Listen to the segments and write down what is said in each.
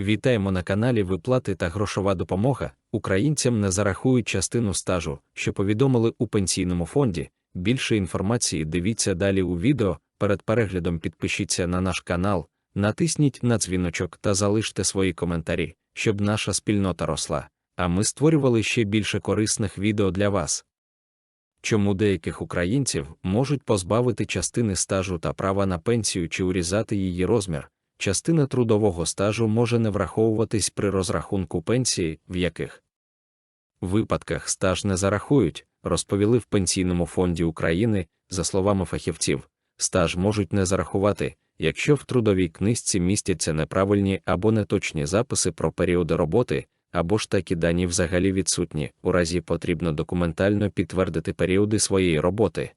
Вітаємо на каналі Виплати та грошова допомога. Українцям не зарахують частину стажу, що повідомили у пенсійному фонді. Більше інформації дивіться далі у відео. Перед переглядом підпишіться на наш канал, натисніть на дзвіночок та залиште свої коментарі, щоб наша спільнота росла. А ми створювали ще більше корисних відео для вас. Чому деяких українців можуть позбавити частини стажу та права на пенсію чи урізати її розмір? Частина трудового стажу може не враховуватись при розрахунку пенсії, в яких випадках стаж не зарахують, розповіли в Пенсійному фонді України, за словами фахівців, стаж можуть не зарахувати, якщо в трудовій книжці містяться неправильні або неточні записи про періоди роботи, або ж такі дані взагалі відсутні, у разі потрібно документально підтвердити періоди своєї роботи.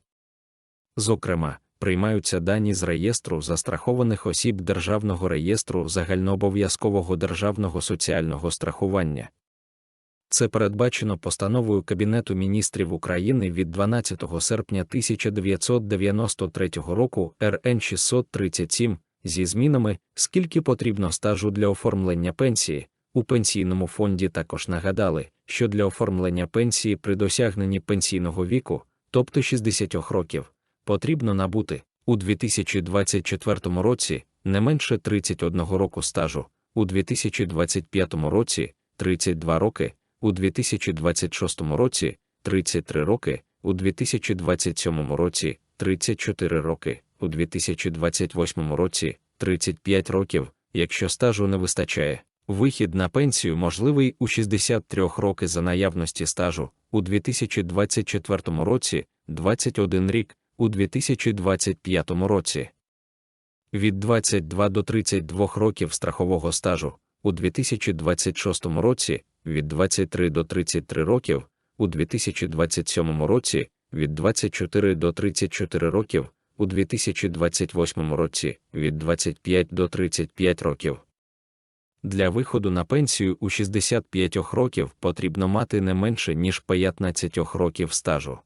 Зокрема, приймаються дані з реєстру застрахованих осіб Державного реєстру загальнообов'язкового державного соціального страхування. Це передбачено постановою Кабінету міністрів України від 12 серпня 1993 року РН 637 зі змінами, скільки потрібно стажу для оформлення пенсії. У пенсійному фонді також нагадали, що для оформлення пенсії при досягненні пенсійного віку, тобто 60 років, потрібно набути. У 2024 році не менше 31 року стажу, у 2025 році 32 роки, у 2026 році 33 роки, у 2027 році 34 роки, у 2028 році 35 років, якщо стажу не вистачає. Вихід на пенсію можливий у 63 роки за наявності стажу, у 2024 році 21 рік, у 2025 році. Від 22 до 32 років страхового стажу, у 2026 році, від 23 до 33 років, у 2027 році, від 24 до 34 років, у 2028 році, від 25 до 35 років. Для виходу на пенсію у 65 років потрібно мати не менше ніж 15 років стажу.